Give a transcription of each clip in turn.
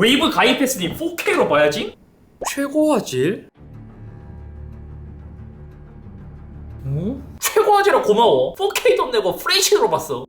웨이브 가입했으니 4K로 봐야지? 최고화 질? 어? 최고화 질아 고마워 4K도 내고 FHD로 봤어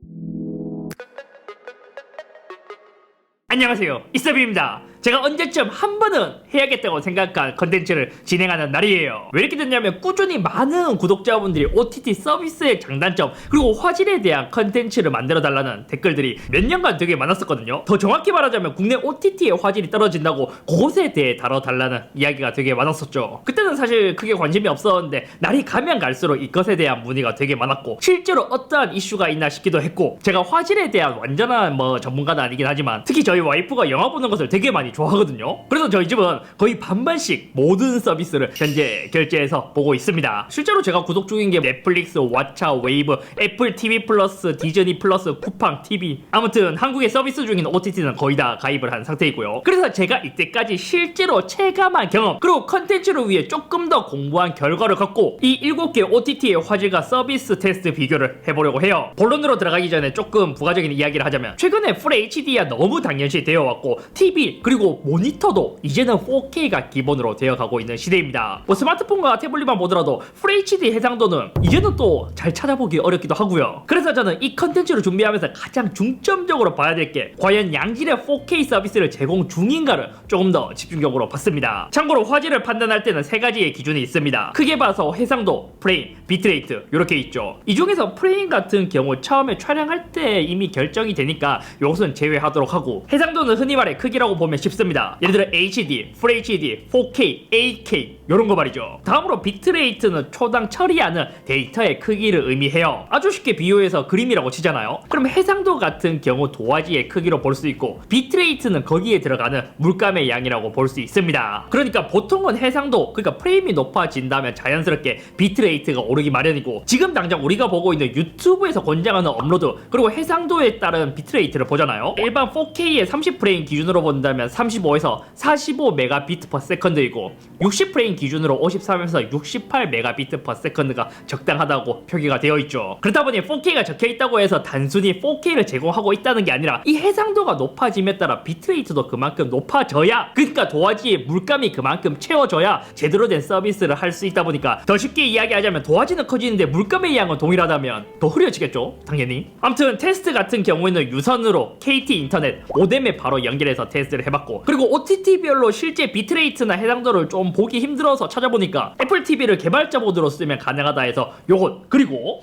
안녕하세요 이서비입니다 제가 언제쯤 한 번은 해야겠다고 생각한 컨텐츠를 진행하는 날이에요. 왜 이렇게 됐냐면 꾸준히 많은 구독자분들이 OTT 서비스의 장단점 그리고 화질에 대한 컨텐츠를 만들어 달라는 댓글들이 몇 년간 되게 많았었거든요. 더 정확히 말하자면 국내 OTT의 화질이 떨어진다고 그것에 대해 다뤄달라는 이야기가 되게 많았었죠. 그때는 사실 크게 관심이 없었는데 날이 가면 갈수록 이것에 대한 문의가 되게 많았고 실제로 어떠한 이슈가 있나 싶기도 했고 제가 화질에 대한 완전한 뭐 전문가는 아니긴 하지만 특히 저희 와이프가 영화 보는 것을 되게 많이 좋아하거든요. 그래서 저희 집은 거의 반반씩 모든 서비스를 현재 결제해서 보고 있습니다. 실제로 제가 구독 중인 게 넷플릭스, 왓챠, 웨이브, 애플 TV 플러스, 디즈니 플러스, 쿠팡 TV 아무튼 한국의 서비스 중인 OTT는 거의 다 가입을 한 상태이고요. 그래서 제가 이때까지 실제로 체감한 경험 그리고 컨텐츠를 위해 조금 더 공부한 결과를 갖고 이 7개 OTT의 화질과 서비스 테스트 비교를 해보려고 해요. 본론으로 들어가기 전에 조금 부가적인 이야기를 하자면 최근에 풀 HD가 너무 당연시 되어 왔고 TV 그리고 모니터도 이제는 4K가 기본으로 되어 가고 있는 시대입니다. 뭐 스마트폰과 태블릿만 보더라도 풀 HD 해상도는 이제는 또 잘 찾아보기 어렵기도 하고요. 그래서 저는 이 컨텐츠를 준비하면서 가장 중점적으로 봐야 될 게 과연 양질의 4K 서비스를 제공 중인가를 조금 더 집중적으로 봤습니다. 참고로 화질을 판단할 때는 세 가지의 기준이 있습니다. 크게 봐서 해상도, 프레임, 비트레이트 이렇게 있죠. 이 중에서 프레임 같은 경우 처음에 촬영할 때 이미 결정이 되니까 이것은 제외하도록 하고 해상도는 흔히 말해 크기라고 보면 쉽습니다. 예를 들어 HD, FHD, 4K, 8K 이런 거 말이죠. 다음으로 비트레이트는 초당 처리하는 데이터의 크기를 의미해요. 아주 쉽게 비유해서 그림이라고 치잖아요. 그럼 해상도 같은 경우 도화지의 크기로 볼 수 있고 비트레이트는 거기에 들어가는 물감의 양이라고 볼 수 있습니다. 그러니까 보통은 해상도 그러니까 프레임이 높아진다면 자연스럽게 비트레이트가 오르기 마련이고 지금 당장 우리가 보고 있는 유튜브에서 권장하는 업로드 그리고 해상도에 따른 비트레이트를 보잖아요. 일반 4K의 30프레임 기준으로 본다면 35에서 45 메가비트 퍼 세컨드이고 60프레임 기준으로 53에서 68 메가비트 퍼 세컨드가 적당하다고 표기가 되어 있죠. 그렇다 보니 4K가 적혀 있다고 해서 단순히 4K를 제공하고 있다는 게 아니라 이 해상도가 높아짐에 따라 비트레이트도 그만큼 높아져야 그러니까 도화지의 물감이 그만큼 채워져야 제대로 된 서비스를 할 수 있다 보니까 더 쉽게 이야기하자면 도화지는 커지는데 물감의 양은 동일하다면 더 흐려지겠죠 당연히 아무튼 테스트 같은 경우에는 유선으로 KT 인터넷 모뎀에 바로 연결해서 테스트를 해봤고 그리고 OTT별로 실제 비트레이트나 해상도를 좀 보기 힘들어서 찾아보니까 애플 TV를 개발자 모드로 쓰면 가능하다 해서 요것 그리고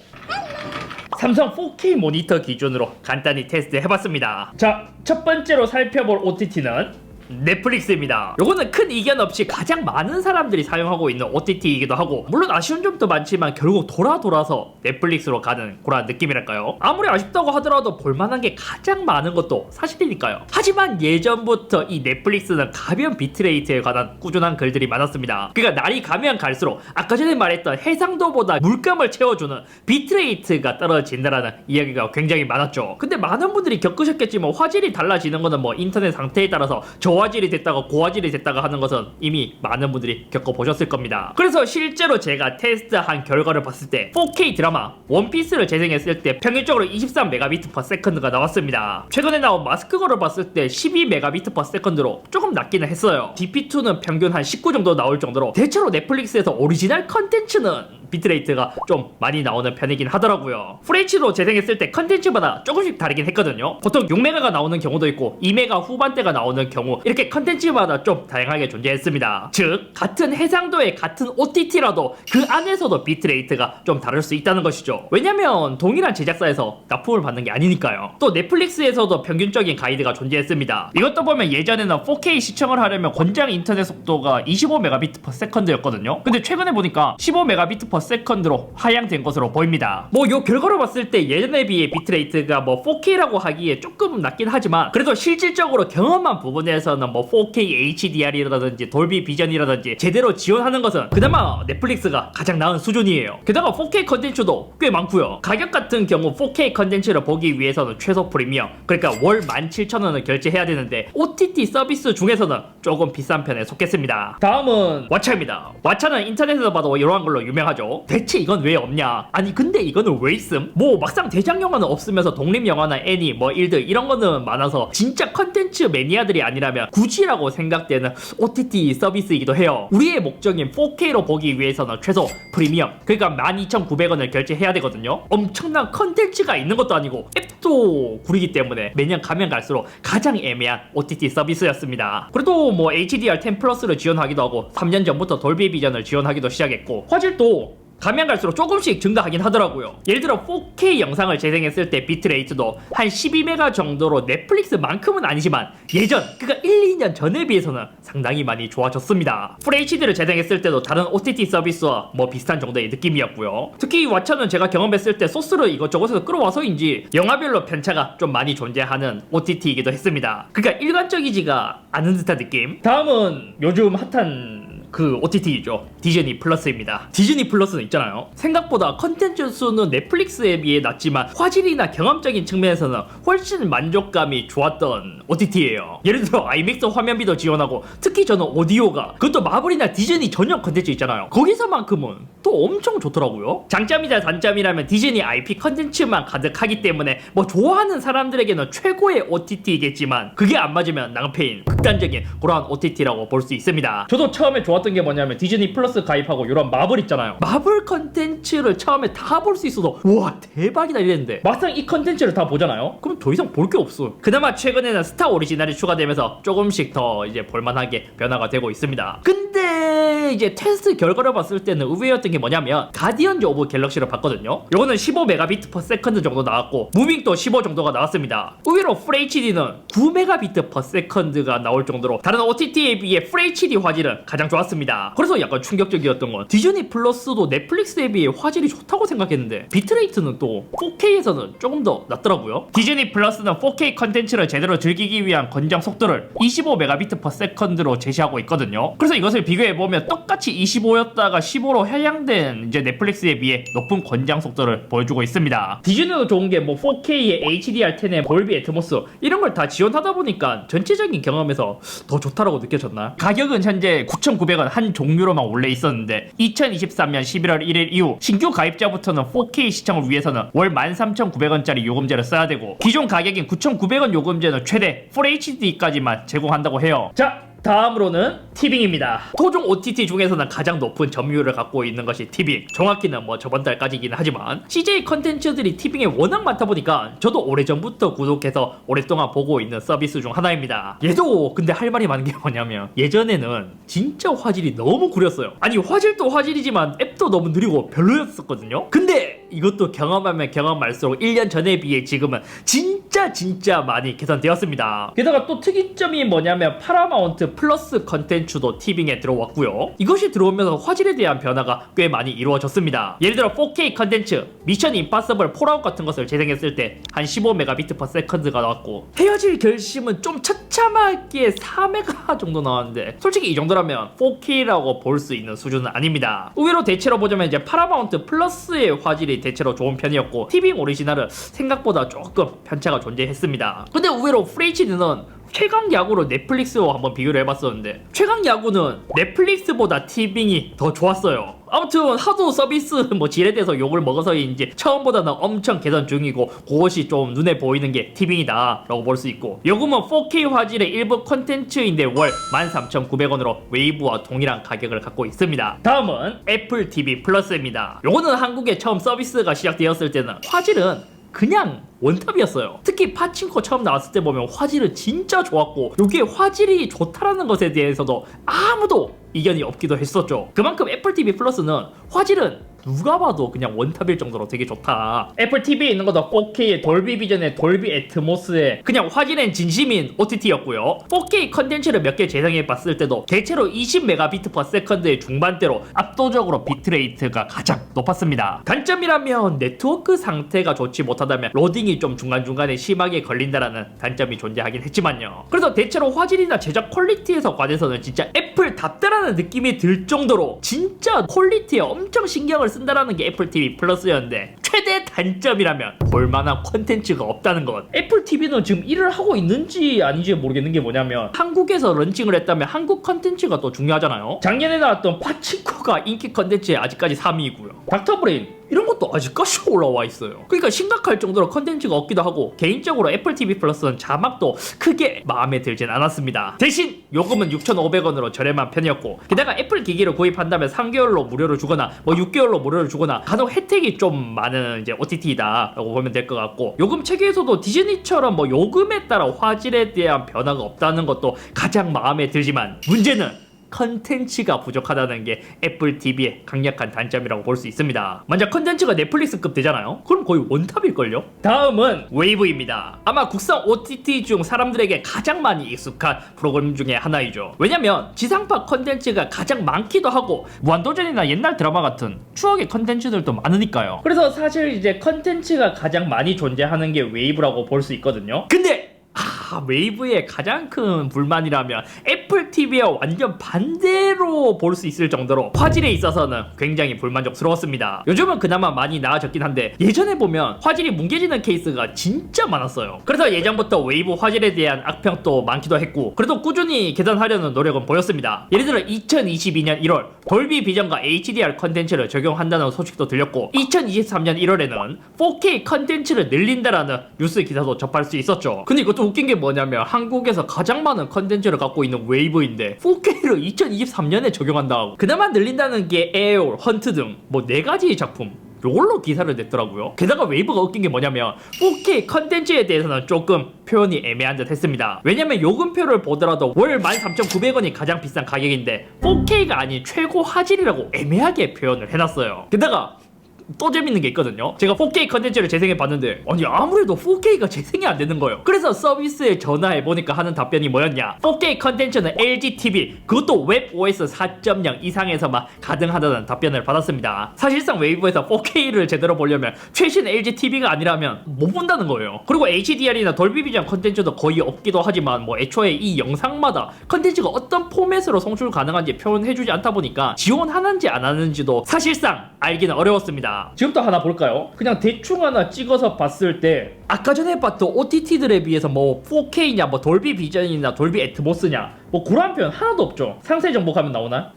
삼성 4K 모니터 기준으로 간단히 테스트 해봤습니다. 자, 첫 번째로 살펴볼 OTT는 넷플릭스입니다. 요거는 큰 이견 없이 가장 많은 사람들이 사용하고 있는 OTT이기도 하고 물론 아쉬운 점도 많지만 결국 돌아 돌아서 넷플릭스로 가는 그런 느낌이랄까요? 아무리 아쉽다고 하더라도 볼만한 게 가장 많은 것도 사실이니까요. 하지만 예전부터 이 넷플릭스는 가변 비트레이트에 관한 꾸준한 글들이 많았습니다. 그러니까 날이 가면 갈수록 아까 전에 말했던 해상도보다 물감을 채워주는 비트레이트가 떨어진다라는 이야기가 굉장히 많았죠. 근데 많은 분들이 겪으셨겠지만 화질이 달라지는 거는 뭐 인터넷 상태에 따라서 저 화질이 됐다가 고화질이 됐다가 하는 것은 이미 많은 분들이 겪어보셨을 겁니다. 그래서 실제로 제가 테스트한 결과를 봤을 때 4K 드라마 원피스를 재생했을 때 평균적으로 23 메가비트 퍼 세컨드가 나왔습니다. 최근에 나온 마스크걸을 봤을 때 12 메가비트 퍼 세컨드로 조금 낮기는 했어요. DP2는 평균 한 19 정도 나올 정도로 대체로 넷플릭스에서 오리지널 컨텐츠는 비트레이트가 좀 많이 나오는 편이긴 하더라고요. FHD로 재생했을 때 컨텐츠마다 조금씩 다르긴 했거든요. 보통 6메가가 나오는 경우도 있고 2메가 후반대가 나오는 경우 이렇게 컨텐츠마다 좀 다양하게 존재했습니다. 즉 같은 해상도의 같은 OTT라도 그 안에서도 비트레이트가 좀 다를 수 있다는 것이죠. 왜냐면 동일한 제작사에서 납품을 받는 게 아니니까요. 또 넷플릭스에서도 평균적인 가이드가 존재했습니다. 이것도 보면 예전에는 4K 시청을 하려면 권장 인터넷 속도가 25 메가비트 퍼 세컨드였거든요. 근데 최근에 보니까 15 메가비트 퍼 세컨드로 하향된 것으로 보입니다. 뭐 요 결과를 봤을 때 예전에 비해 비트레이트가 뭐 4K라고 하기에 조금 낮긴 하지만 그래도 실질적으로 경험한 부분에서는 뭐 4K HDR이라든지 돌비 비전이라든지 제대로 지원하는 것은 그나마 넷플릭스가 가장 나은 수준이에요. 게다가 4K 컨텐츠도 꽤 많고요. 가격 같은 경우 4K 컨텐츠를 보기 위해서는 최소 프리미엄 그러니까 월 17,000원을 결제해야 되는데 OTT 서비스 중에서는 조금 비싼 편에 속했습니다. 다음은 왓챠입니다. 왓챠는 인터넷에서 봐도 이러한 걸로 유명하죠. 대체 이건 왜 없냐? 아니 근데 이거는 왜 있음? 뭐 막상 대장 영화는 없으면서 독립 영화나 애니 뭐 일들 이런 거는 많아서 진짜 컨텐츠 매니아들이 아니라면 굳이라고 생각되는 OTT 서비스이기도 해요. 우리의 목적인 4K로 보기 위해서는 최소 프리미엄 그러니까 12,900원을 결제해야 되거든요. 엄청난 컨텐츠가 있는 것도 아니고 앱도 구리기 때문에 매년 가면 갈수록 가장 애매한 OTT 서비스였습니다. 그래도 뭐 HDR10 플러스를 지원하기도 하고 3년 전부터 돌비 비전을 지원하기도 시작했고 화질도 가면 갈수록 조금씩 증가하긴 하더라고요. 예를 들어 4K 영상을 재생했을 때 비트레이트도 한 12메가 정도로 넷플릭스만큼은 아니지만 예전 그니까 1, 2년 전에 비해서는 상당히 많이 좋아졌습니다. FHD를 재생했을 때도 다른 OTT 서비스와 뭐 비슷한 정도의 느낌이었고요. 특히 왓챠는 제가 경험했을 때 소스를 이것저것에서 끌어와서인지 영화별로 편차가 좀 많이 존재하는 OTT이기도 했습니다. 그러니까 일관적이지가 않은 듯한 느낌. 다음은 요즘 핫한 그 OTT죠. 디즈니 플러스입니다. 디즈니 플러스는 있잖아요. 생각보다 컨텐츠 수는 넷플릭스에 비해 낮지만 화질이나 경험적인 측면에서는 훨씬 만족감이 좋았던 OTT예요. 예를 들어 아이맥스 화면비도 지원하고 특히 저는 오디오가 그것도 마블이나 디즈니 전용 컨텐츠 있잖아요. 거기서만큼은 또 엄청 좋더라고요. 장점이자 단점이라면 디즈니 IP 컨텐츠만 가득하기 때문에 뭐 좋아하는 사람들에게는 최고의 OTT이겠지만 그게 안 맞으면 낭패인 극단적인 그러한 OTT라고 볼 수 있습니다. 저도 처음에 좋았던 게 뭐냐면 디즈니 플러스 가입하고 이런 마블 있잖아요. 마블 컨텐츠를 처음에 다 볼 수 있어서 와 대박이다 이랬는데 막상 이 컨텐츠를 다 보잖아요. 그럼 더 이상 볼 게 없어요. 그나마 최근에는 스타 오리지널이 추가되면서 조금씩 더 이제 볼만하게 변화가 되고 있습니다. 근데 이제 테스트 결과를 봤을 때는 의외였던 게 뭐냐면 가디언즈 오브 갤럭시를 봤거든요. 요거는 15메가비트 퍼 세컨드 정도 나왔고 무빙도 15 정도가 나왔습니다. 의외로 FHD는 9메가비트 퍼 세컨드가 나올 정도로 다른 OTT에 비해 FHD 화질은 가장 좋았습니다. 그래서 약간 충격적이었던 건 디즈니 플러스도 넷플릭스에 비해 화질이 좋다고 생각했는데 비트레이트는 또 4K에서는 조금 더 낫더라고요. 디즈니 플러스는 4K 컨텐츠를 제대로 즐기기 위한 권장 속도를 25메가비트 퍼 세컨드로 제시하고 있거든요. 그래서 이것을 비교해 보면 똑같이 25였다가 15로 하향된 이제 넷플릭스에 비해 높은 권장 속도를 보여주고 있습니다. 디즈니도 좋은 게 뭐 4K에 HDR10에 볼비 애트모스 이런 걸 다 지원하다 보니까 전체적인 경험에서 더 좋다라고 느껴졌나? 가격은 현재 9,900원 한 종류로만 원래 있었는데 2023년 11월 1일 이후 신규 가입자부터는 4K 시청을 위해서는 월 13,900원짜리 요금제를 써야 되고 기존 가격인 9,900원 요금제는 최대 FHD까지만 제공한다고 해요. 자, 다음으로는 티빙입니다. 토종 OTT 중에서는 가장 높은 점유율을 갖고 있는 것이 티빙. 정확히는 뭐 저번 달까지긴 하지만 CJ 컨텐츠들이 티빙에 워낙 많다 보니까 저도 오래전부터 구독해서 오랫동안 보고 있는 서비스 중 하나입니다. 얘도 근데 할 말이 많은 게 뭐냐면 예전에는 진짜 화질이 너무 구렸어요. 아니 화질도 화질이지만 앱도 너무 느리고 별로였었거든요. 근데 이것도 경험하면 경험할수록 1년 전에 비해 지금은 진짜 진짜 많이 개선되었습니다. 게다가 또 특이점이 뭐냐면 파라마운트 플러스 컨텐츠도 티빙에 들어왔고요. 이것이 들어오면서 화질에 대한 변화가 꽤 많이 이루어졌습니다. 예를 들어 4K 컨텐츠 미션 임파서블 폴아웃 같은 것을 재생했을 때 한 15메가비트 퍼 세컨드가 나왔고 헤어질 결심은 좀 처참하게 4메가 정도 나왔는데 솔직히 이 정도라면 4K라고 볼 수 있는 수준은 아닙니다. 의외로 대체로 보자면 이제 파라마운트 플러스의 화질이 대체로 좋은 편이었고 티빙 오리지널은 생각보다 조금 편차가 존재했습니다. 근데 의외로 FHD는 최강 야구로 넷플릭스와 한번 비교를 해봤었는데 최강 야구는 넷플릭스보다 티빙이 더 좋았어요. 아무튼 하도 서비스 뭐 질에 대해서 욕을 먹어서인지 처음보다는 엄청 개선 중이고 그것이 좀 눈에 보이는 게 티빙이다 라고 볼 수 있고 요금은 4K 화질의 일부 컨텐츠인데 월 13,900원으로 웨이브와 동일한 가격을 갖고 있습니다. 다음은 애플 TV 플러스입니다. 요거는 한국에 처음 서비스가 시작되었을 때는 화질은 그냥 원탑이었어요. 특히 파친코 처음 나왔을 때 보면 화질은 진짜 좋았고 이게 화질이 좋다라는 것에 대해서도 아무도 이견이 없기도 했었죠. 그만큼 애플 TV 플러스는 화질은 누가 봐도 그냥 원탑일 정도로 되게 좋다. 애플 TV에 있는 것도 4K의 돌비 비전의 돌비 애트모스의 그냥 화질엔 진심인 OTT였고요. 4K 컨텐츠를 몇 개 재생해 봤을 때도 대체로 20메가비트 퍼 세컨드의 중반대로 압도적으로 비트레이트가 가장 높았습니다. 단점이라면 네트워크 상태가 좋지 못하다면 로딩이 좀 중간중간에 심하게 걸린다라는 단점이 존재하긴 했지만요. 그래서 대체로 화질이나 제작 퀄리티에서 관해서는 진짜 애플 답다라는 느낌이 들 정도로 진짜 퀄리티에 엄청 신경을 쓴다라는 게 애플 TV 플러스였는데 최대 단점이라면 볼만한 콘텐츠가 없다는 것. 애플 TV는 지금 일을 하고 있는지 아닌지 모르겠는 게 뭐냐면 한국에서 런칭을 했다면 한국 콘텐츠가 또 중요하잖아요. 작년에 나왔던 파친코가 인기 콘텐츠에 아직까지 3위이고요. 닥터 브레인 이런 것도 아직까지 올라와 있어요. 그러니까 심각할 정도로 컨텐츠가 없기도 하고 개인적으로 애플 TV 플러스는 자막도 크게 마음에 들진 않았습니다. 대신 요금은 6,500원으로 저렴한 편이었고 게다가 애플 기기를 구입한다면 3개월로 무료로 주거나 뭐 6개월로 무료로 주거나 간혹 혜택이 좀 많은 이제 OTT다라고 보면 될 것 같고 요금 체계에서도 디즈니처럼 뭐 요금에 따라 화질에 대한 변화가 없다는 것도 가장 마음에 들지만 문제는 컨텐츠가 부족하다는 게 애플 TV의 강력한 단점이라고 볼 수 있습니다. 만약 컨텐츠가 넷플릭스급 되잖아요? 그럼 거의 원탑일걸요? 다음은 웨이브입니다. 아마 국산 OTT 중 사람들에게 가장 많이 익숙한 프로그램 중에 하나이죠. 왜냐면 지상파 컨텐츠가 가장 많기도 하고 무한도전이나 옛날 드라마 같은 추억의 컨텐츠들도 많으니까요. 그래서 사실 이제 컨텐츠가 가장 많이 존재하는 게 웨이브라고 볼 수 있거든요. 근데 아, 웨이브의 가장 큰 불만이라면 애플 TV와 완전 반대로 볼 수 있을 정도로 화질에 있어서는 굉장히 불만족스러웠습니다. 요즘은 그나마 많이 나아졌긴 한데 예전에 보면 화질이 뭉개지는 케이스가 진짜 많았어요. 그래서 예전부터 웨이브 화질에 대한 악평도 많기도 했고 그래도 꾸준히 개선하려는 노력은 보였습니다. 예를 들어 2022년 1월 돌비 비전과 HDR 컨텐츠를 적용한다는 소식도 들렸고 2023년 1월에는 4K 컨텐츠를 늘린다라는 뉴스 기사도 접할 수 있었죠. 근데 이것도 웃긴 게 뭐냐면 한국에서 가장 많은 컨텐츠를 갖고 있는 웨이브인데 4K를 2023년에 적용한다고 그나마 늘린다는 게 에어올, 헌트 등 뭐 네 가지 작품 요걸로 기사를 냈더라고요. 게다가 웨이브가 웃긴 게 뭐냐면 4K 컨텐츠에 대해서는 조금 표현이 애매한 듯 했습니다. 왜냐면 요금표를 보더라도 월 13,900원이 가장 비싼 가격인데 4K가 아닌 최고 화질이라고 애매하게 표현을 해놨어요. 게다가 또 재밌는 게 있거든요. 제가 4K 컨텐츠를 재생해 봤는데 아니 아무래도 4K가 재생이 안 되는 거예요. 그래서 서비스에 전화해 보니까 하는 답변이 뭐였냐? 4K 컨텐츠는 LG TV 그것도 웹 OS 4.0 이상에서만 가능하다는 답변을 받았습니다. 사실상 웨이브에서 4K를 제대로 보려면 최신 LG TV가 아니라면 못 본다는 거예요. 그리고 HDR이나 돌비 비전 컨텐츠도 거의 없기도 하지만 뭐 애초에 이 영상마다 컨텐츠가 어떤 포맷으로 송출 가능한지 표현해주지 않다 보니까 지원하는지 안 하는지도 사실상 알기는 어려웠습니다. 지금도 하나 볼까요? 그냥 대충 하나 찍어서 봤을 때 아까 전에 봤던 OTT들에 비해서 뭐 4K냐 뭐 돌비 비전이나 돌비 애트모스냐 뭐 그런 표현 하나도 없죠. 상세 정보 가면 나오나?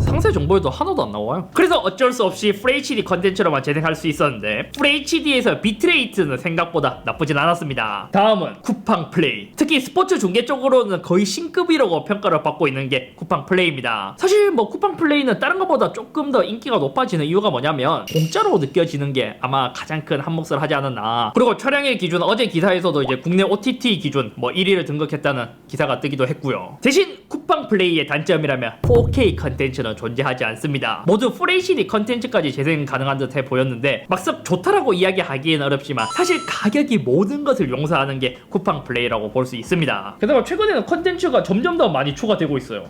상세 정보에도 하나도 안 나와요. 그래서 어쩔 수 없이 FHD 컨텐츠로만 재생할 수 있었는데 FHD에서 비트레이트는 생각보다 나쁘진 않았습니다. 다음은 쿠팡 플레이. 특히 스포츠 중계 쪽으로는 거의 신급이라고 평가를 받고 있는 게 쿠팡 플레이입니다. 사실 뭐 쿠팡 플레이는 다른 것보다 조금 더 인기가 높아지는 이유가 뭐냐면 공짜로 느껴지는 게 아마 가장 큰 한몫을 하지 않았나. 그리고 촬영일 기준 어제 기사에서도 이제 국내 OTT 기준 뭐 1위를 등극했다는 기사가 뜨기도 했고요. 대신 쿠팡 플레이의 단점이라면 4K 컨텐츠 는 존재하지 않습니다. 모두 FHD 컨텐츠까지 재생 가능한 듯해 보였는데 막상 좋다라고 이야기하기엔 어렵지만 사실 가격이 모든 것을 용서하는 게 쿠팡 플레이라고 볼 수 있습니다. 게다가 최근에는 컨텐츠가 점점 더 많이 추가되고 있어요.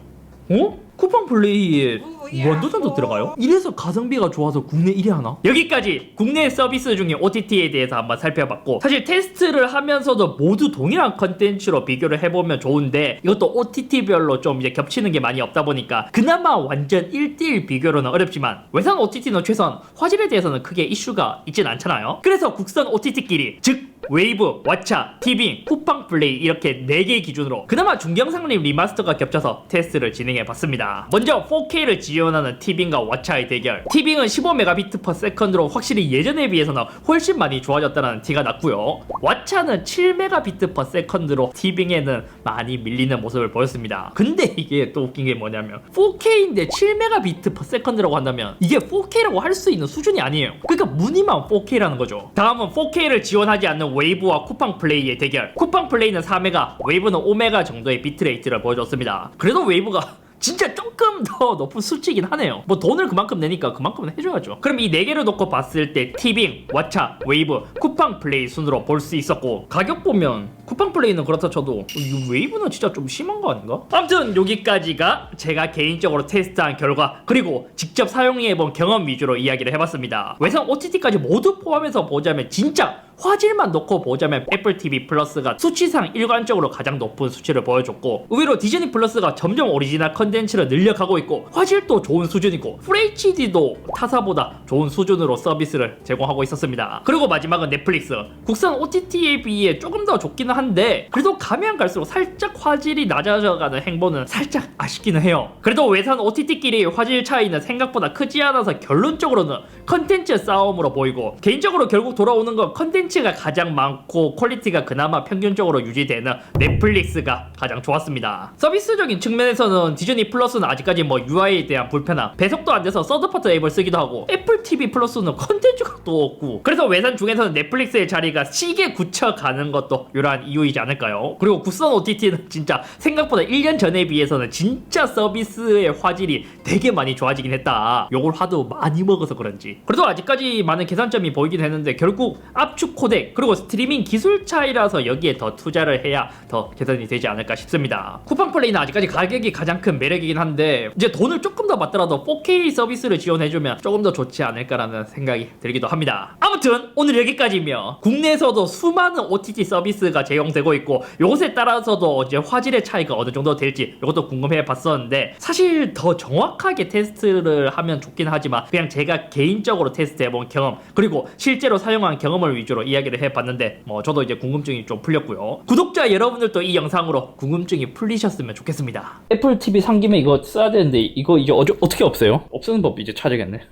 어? 쿠팡 플레이에 무한도전도 들어가요? 이래서 가성비가 좋아서 국내 1위 하나? 여기까지 국내 서비스 중에 OTT에 대해서 한번 살펴봤고 사실 테스트를 하면서도 모두 동일한 컨텐츠로 비교를 해보면 좋은데 이것도 OTT별로 좀 이제 겹치는 게 많이 없다 보니까 그나마 완전 1대1 비교로는 어렵지만 외산 OTT는 최선 화질에 대해서는 크게 이슈가 있진 않잖아요 그래서 국산 OTT끼리 즉 웨이브, 왓챠, 티빙, 쿠팡 플레이 이렇게 4개 기준으로 그나마 중경상립 리마스터가 겹쳐서 테스트를 진행해 봤습니다. 먼저 4K를 지원하는 티빙과 왓챠의 대결. 티빙은 15Mbps/s로 확실히 예전에 비해서는 훨씬 많이 좋아졌다는 티가 났고요. 왓챠는 7Mbps/s로 티빙에는 많이 밀리는 모습을 보였습니다. 근데 이게 또 웃긴 게 뭐냐면 4K인데 7Mbps/s라고 한다면 이게 4K라고 할 수 있는 수준이 아니에요. 그러니까 무늬만 4K라는 거죠. 다음은 4K를 지원하지 않는 웨이브와 쿠팡 플레이의 대결. 쿠팡 플레이는 4메가, 웨이브는 5메가 정도의 비트레이트를 보여줬습니다. 그래도 웨이브가 진짜 조금 더 높은 수치긴 하네요. 뭐 돈을 그만큼 내니까 그만큼은 해줘야죠. 그럼 이네 개를 놓고 봤을 때 티빙, 왓챠, 웨이브, 쿠팡 플레이 순으로 볼 수 있었고 가격 보면 쿠팡 플레이는 그렇다 쳐도 이 웨이브는 진짜 좀 심한 거 아닌가? 아무튼 여기까지가 제가 개인적으로 테스트한 결과 그리고 직접 사용해본 경험 위주로 이야기를 해봤습니다. 외상 OTT까지 모두 포함해서 보자면 진짜 화질만 놓고 보자면 애플 TV 플러스가 수치상 일관적으로 가장 높은 수치를 보여줬고 의외로 디즈니 플러스가 점점 오리지널 컨텐츠 를 늘려가고 있고 화질도 좋은 수준이고 FHD도 타사보다 좋은 수준으로 서비스를 제공하고 있었습니다. 그리고 마지막은 넷플릭스. 국산 OTT에 비해 조금 더 좋기는 한데 그래도 가면 갈수록 살짝 화질이 낮아져가는 행보는 살짝 아쉽기는 해요. 그래도 외산 OTT끼리 화질 차이는 생각보다 크지 않아서 결론적으로는 컨텐츠 싸움으로 보이고 개인적으로 결국 돌아오는 건 컨텐츠가 가장 많고 퀄리티가 그나마 평균적으로 유지되는 넷플릭스가 가장 좋았습니다. 서비스적인 측면에서는 디즈니 플러스는 아직까지 뭐 UI에 대한 불편함, 배속도 안 돼서 서드파트 앱을 쓰기도 하고 애플 TV 플러스는 컨텐츠가 또 없고 그래서 외산 중에서는 넷플릭스의 자리가 시계 굳혀가는 것도 이러한 이유이지 않을까요? 그리고 국산 OTT는 진짜 생각보다 1년 전에 비해서는 진짜 서비스의 화질이 되게 많이 좋아지긴 했다. 요걸 하도 많이 먹어서 그런지. 그래도 아직까지 많은 개선점이 보이긴 했는데 결국 압축 코덱 그리고 스트리밍 기술 차이라서 여기에 더 투자를 해야 더 개선이 되지 않을까 싶습니다. 쿠팡 플레이는 아직까지 가격이 가장 큰 매력이긴 한데 이제 돈을 조금 더 받더라도 4K 서비스를 지원해주면 조금 더 좋지 않을까라는 생각이 들기도 합니다. 아무튼 오늘 여기까지며 국내에서도 수많은 OTT 서비스가 제공되고 있고 요것에 따라서도 이제 화질의 차이가 어느 정도 될지 이것도 궁금해 봤었는데 사실 더 정확하게 테스트를 하면 좋긴 하지만 그냥 제가 개인적으로 테스트해본 경험 그리고 실제로 사용한 경험을 위주로 이야기를 해봤는데 뭐 저도 이제 궁금증이 좀 풀렸고요 구독자 여러분들도 이 영상으로 궁금증이 풀리셨으면 좋겠습니다 애플 TV 산 김에 이거 써야 되는데 이거 이제 어떻게 없어요? 없애는 법 이제 찾아야겠네.